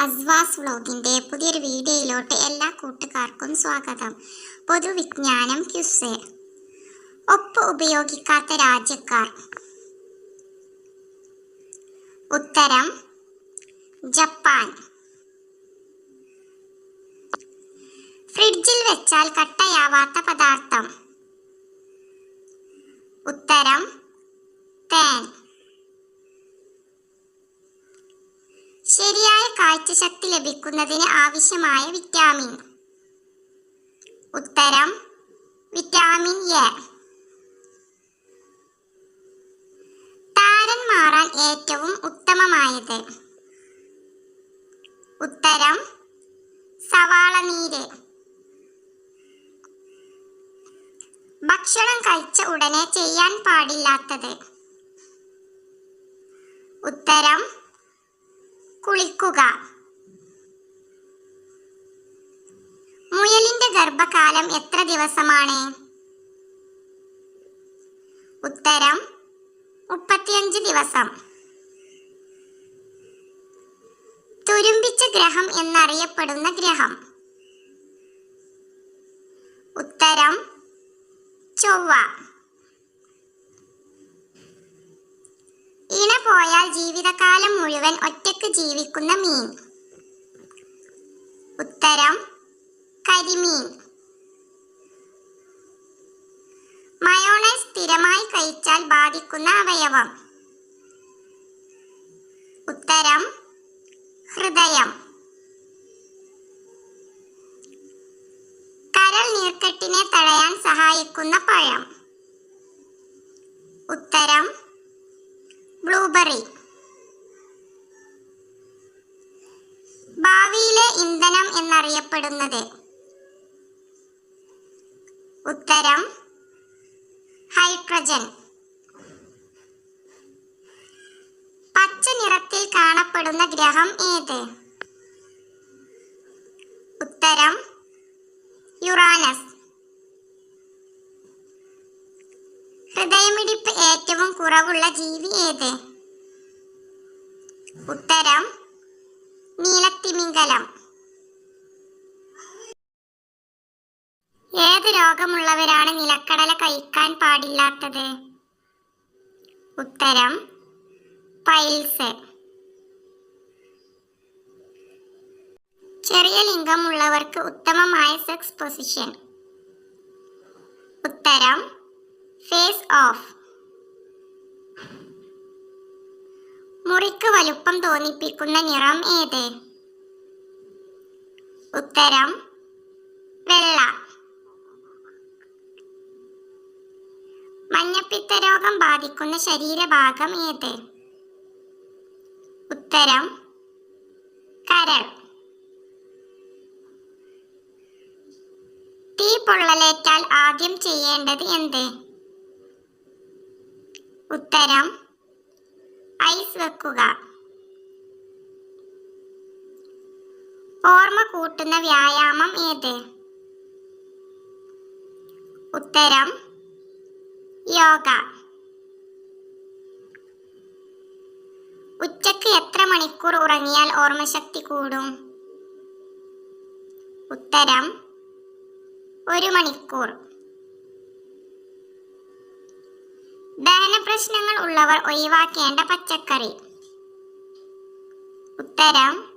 അസ്വാസ് വ്ളോഗിന്റെ പുതിയൊരു വീഡിയോയിലോട്ട് എല്ലാ കൂട്ടുകാർക്കും സ്വാഗതം. പൊതുവിജ്ഞാനം ക്യുസ്. ഒപ്പ് ഉപയോഗിക്കാത്ത രാജ്യക്കാർ. ഉത്തരം ജപ്പാൻ. ഫ്രിഡ്ജിൽ വെച്ചാൽ കട്ടയാവാത്ത പദാർത്ഥം. കാഴ്ചശക്തി ലഭിക്കുന്നതിന് ആവശ്യമായ വിറ്റാമിൻ. ഉത്തരം വിറ്റാമിൻ എ. താരൻ മാറാൻ ഏറ്റവും ഉത്തമമായത്. ഉത്തരം സവാള നീര്. ഭക്ഷണം കഴിച്ച ഉടനെ ചെയ്യാൻ പാടില്ലാത്തത്. ഉത്തരം കുളിക്കുക. മുയലിന്റെ ഗർഭകാലം എത്ര ദിവസമാണ്? ഉത്തരം മുപ്പത്തിയഞ്ച് ദിവസം. തുരുമ്പിച്ച ഗ്രഹം എന്നറിയപ്പെടുന്ന ഗ്രഹം. ഉത്തരം ചൊവ്വ. പോയാൽ ജീവിതകാലം മുഴുവൻ ഒറ്റയ്ക്ക് ജീവിക്കുന്ന മീൻ. ഉത്തരം കരിമീൻ. മയോണൈസ് സ്ഥിരമായി കഴിച്ചാൽ ബാധിക്കുന്ന അവയവം. ഉത്തരം ഹൃദയം. കരൾ നീർക്കെട്ടിനെ തടയാൻ സഹായിക്കുന്ന പഴം. ഉത്തരം ബ്ലൂബെറി. ഭാവിയിലെ ഇന്ധനം എന്നറിയപ്പെടുന്നത് ഉത്തരം ഹൈഡ്രജൻ. പച്ച നിറത്തിൽ കാണപ്പെടുന്ന ഗ്രഹം ഏത് ഉത്തരം യുറാനസ് ഹൃദയമിടിപ്പ് ഏറ്റവും കുറവുള്ള ജീവി ഏത്? ഉത്തരം നീലത്തിമിംഗലം. ഏത് രോഗമുള്ളവരാണ് നിലക്കടല കഴിക്കാൻ പാടില്ലാത്തത്? ഉത്തരം പൈൽസ്. ചെറിയ ലിംഗമുള്ളവർക്ക് ഉത്തമമായ സെക്സ് പൊസിഷൻ. ഉത്തരം ഫേസ് ഓഫ് മുറിക്ക് വലുപ്പം തോന്നിപ്പിക്കുന്ന നിറം ഏത്? ഉത്തരം വെള്ള. മഞ്ഞപ്പിത്ത രോഗം ബാധിക്കുന്ന ശരീരഭാഗം ഏത്? ഉത്തരം കരൾ. തീ പൊള്ളലേറ്റാൽ ആദ്യം ചെയ്യേണ്ടത് എന്ത്? ഉത്തരം. ഐസ് വെക്കുക. ഓർമ്മ കൂട്ടുന്ന വ്യായാമം ഏത്? ഉത്തരം യോഗ. ഉച്ചയ്ക്ക് എത്ര മണിക്കൂർ ഉറങ്ങിയാൽ ഓർമ്മശക്തി കൂടും? ഉത്തരം ഒരു മണിക്കൂർ. ദഹന പ്രശ്നങ്ങൾ ഉള്ളവർ ഒഴിവാക്കേണ്ട പച്ചക്കറി. ഉത്തരം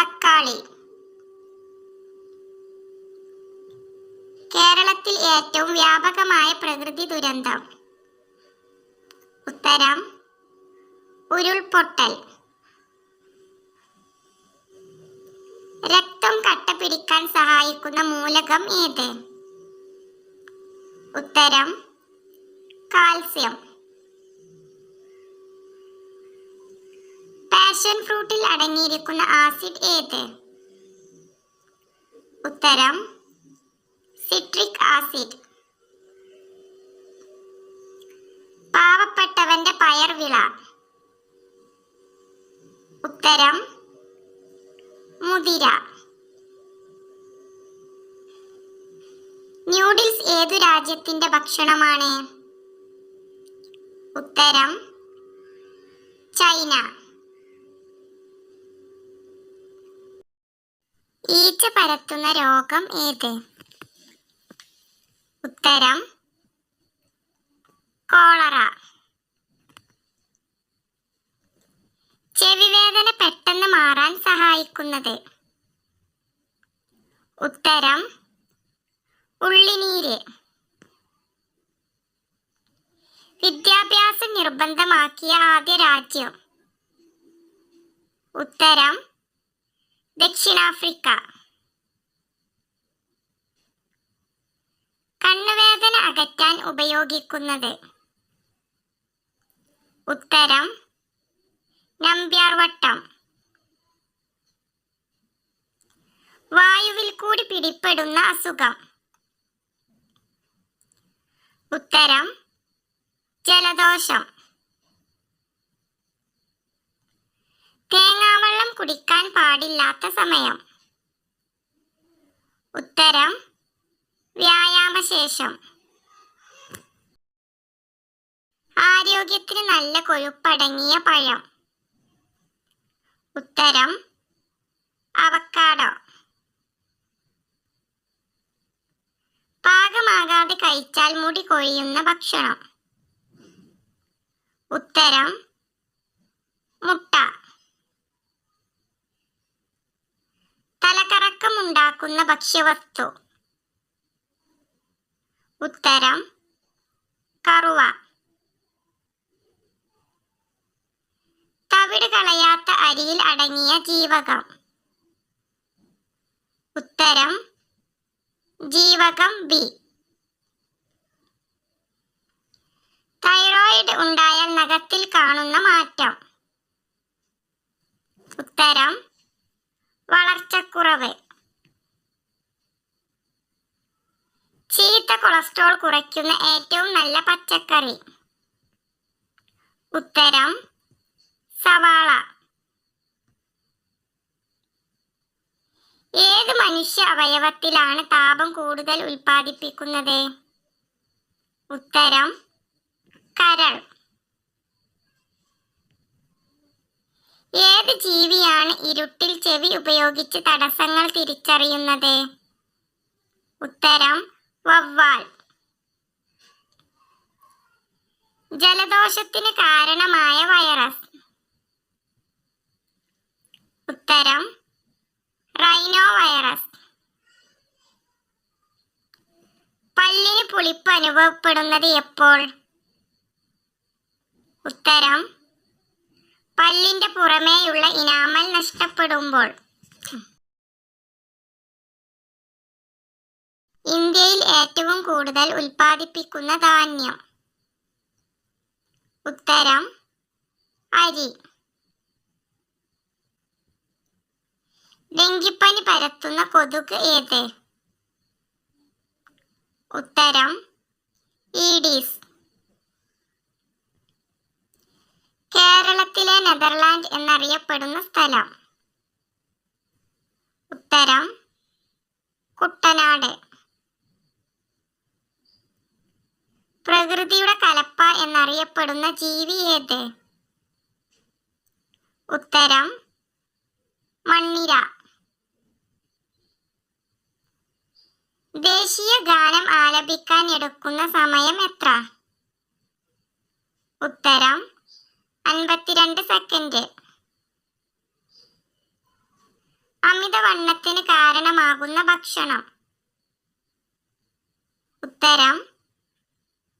തക്കാളി. കേരളത്തിൽ ഏറ്റവും വ്യാപകമായ പ്രകൃതി ദുരന്തം. ഉത്തരം ഉരുൾപൊട്ടൽ. രക്തം കട്ട പിടിക്കാൻ സഹായിക്കുന്ന മൂലകം ഏത്? ഉത്തരം കാൽസ്യം. പാഷൻ ഫ്രൂട്ടിൽ അടങ്ങിയിരിക്കുന്ന ആസിഡ് ഏത്? ഉത്തരം സിട്രിക് ആസിഡ് പാവപ്പെട്ടവന്റെ പയർവിള ഉത്തരം മുതിര. ന്യൂഡിൽസ് ഏതു രാജ്യത്തിന്റെ ഭക്ഷണമാണ്? ഉത്തരം ചൈന. ഈച്ച പരത്തുന്ന രോഗം ഏത്? ഉത്തരം കോളറ. ചെവിവേദന പെട്ടെന്ന് മാറാൻ സഹായിക്കുന്നത്? ഉത്തരം ഉള്ളിനീര്. നിർബന്ധമാക്കിയ ആദ്യ രാജ്യം. ഉത്തരം ദക്ഷിണാഫ്രിക്ക. കണ്ണുവേദന അകറ്റാൻ ഉപയോഗിക്കുന്നത്. ഉത്തരം നമ്പ്യാർവട്ടം വായുവിൽ കൂടി പിടിപ്പെടുന്ന അസുഖം. ഉത്തരം ജലദോഷം. കുടിക്കാൻ പാടില്ലാത്ത സമയം. ഉത്തരം വ്യായാമശേഷം. ആരോഗ്യത്തിന് നല്ല കൊഴുപ്പടങ്ങിയ പഴം. ഉത്തരം അവക്കാഡോ പാകമാകാതെ കഴിച്ചാൽ മുടി കൊഴിയുന്ന ഭക്ഷണം. ഉത്തരം മുട്ട. തലകറക്കമുണ്ടാക്കുന്ന ഭക്ഷ്യവസ്തു. ഉത്തരം കറുവ. തവിട് കളയാത്ത അരിയിൽ അടങ്ങിയ ജീവകം. ഉത്തരം ജീവകം ബി തൈറോയിഡ് ഉണ്ടായാൽ നഖത്തിൽ കാണുന്ന മാറ്റം. ഉത്തരം വളർച്ചക്കുറവ്. ചീത്ത കൊളസ്ട്രോൾ കുറയ്ക്കുന്ന ഏറ്റവും നല്ല പച്ചക്കറി. ഉത്തരം സവാള. ഏത് മനുഷ്യ അവയവത്തിലാണ് താപം കൂടുതൽ ഉൽപ്പാദിപ്പിക്കുന്നത്? ഉത്തരം കരൾ. ഏത് ജീവിയാണ് ഇരുട്ടിൽ ചെവി ഉപയോഗിച്ച് തടസ്സങ്ങൾ തിരിച്ചറിയുന്നത്? ഉത്തരം വവ്വാൽ. ജലദോഷത്തിന് കാരണമായ വൈറസ് ഉത്തരം റൈനോ വൈറസ് പല്ലിന് പുളിപ്പ് അനുഭവപ്പെടുന്നത് എപ്പോൾ? ഉത്തരം പല്ലിന്റെ പുറമേയുള്ള ഇനാമൽ നഷ്ടപ്പെടുമ്പോൾ. ഇന്ത്യയിൽ ഏറ്റവും കൂടുതൽ ഉൽപ്പാദിപ്പിക്കുന്ന ധാന്യം. ഉത്തരം അരി. ഡെങ്കിപ്പനി പരത്തുന്ന കൊതുക് ഏത്? ഉത്തരം എന്നറിയപ്പെടുന്ന സ്ഥലം. ഉത്തരം കുട്ടനാട്. പ്രകൃതിയുടെ കലപ്പ എന്നറിയപ്പെടുന്ന ജീവി ഏത്? ഉത്തരം മണ്ണിര. ദേശീയ ഗാനം ആലപിക്കാൻ എടുക്കുന്ന സമയം എത്ര? ഉത്തരം അൻപത്തിരണ്ട് സെക്കൻഡ്. അമിതവണ്ണത്തിന് കാരണമാകുന്ന ഭക്ഷണം. ഉത്തരം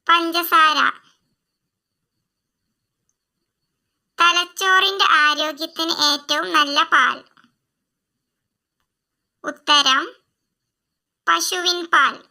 പഞ്ചസാര. തലച്ചോറിന്റെ ആരോഗ്യത്തിന് ഏറ്റവും നല്ല പാൽ. ഉത്തരം പശുവിൻ പാൽ.